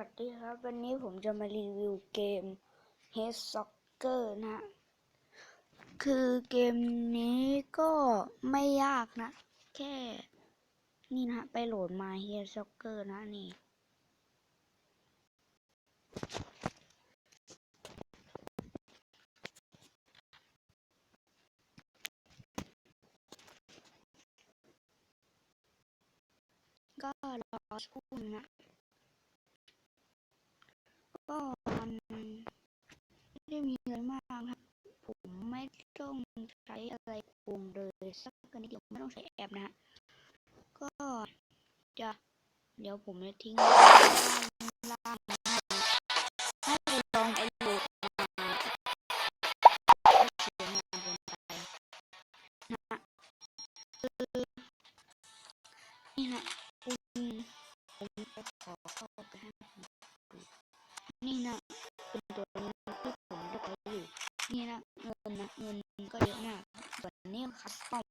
วัสดีครับ วันนี้ผมจะมารีวิวเกม Head Soccer นะ คือเกมนี้ก็ไม่ยากนะ แค่นี่นะไปโหลดมา Head Soccer นะนี่ ก็รอสักครู่นะ ก็มันไม่ได้มีอะไรมากครับ ผมไม่ต้องใช้อะไรปรุงเลยสักนิดเดียวไม่ต้องใช้แอปนะ ก็จะเดี๋ยวผมจะทิ้งล่างให้ให้ลองไปโหลดมาเสียงงานเกินไปนะฮะคือนี่ฮะคุณผมจะขอเข้าไปให้ นี่นะเป็นตัวนี้ที่ผมจะใช้อยู่ นี่นะเงินนะเงินก็เยอะมากส่วนนี้คัสตอม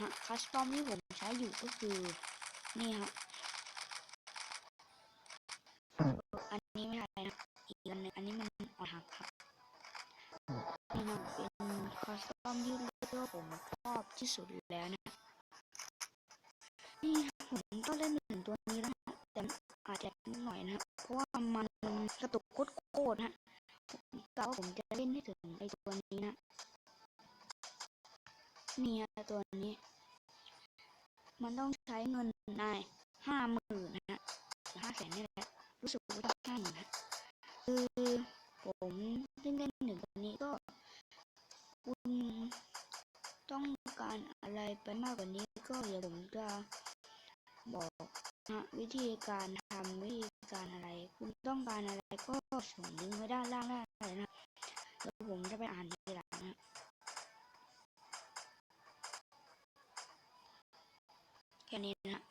นะคัสตอมที่ผมใช้อยู่ก็คือนี่ฮะอันนี้ไม่ใช่นะอีกอันนึงอันนี้มันอ่อนหักครับนี่นะเป็นคัสตอมที่เรียกว่าผมชอบที่สุดแล้วนะนี่ผมก็เล่นหนึ่งตัว ว่ามันกระตุกโคตรๆนะกะว่าผมจะเล่นให้ถึงไอตัวนี้นะเนี่ยตัวนี้ มันต้องใช้เงินนายห้าหมื่นนะฮะห้าแสนนี่แหละ รู้สึกว่าจะห้าหมื่นนะคือผมเล่นเล่นหนึ่งตัวนี้ก็คุณต้องการอะไรไปมากกว่านี้ก็เดี๋ยวผมจะบอกนะวิธีการทำวิธี การอะไร คุณต้องการอะไรก็ส่งลิงก์ไว้ด้านล่างได้เลยนะแล้วผมจะไปอ่านทีหลังนะแค่นี้นะ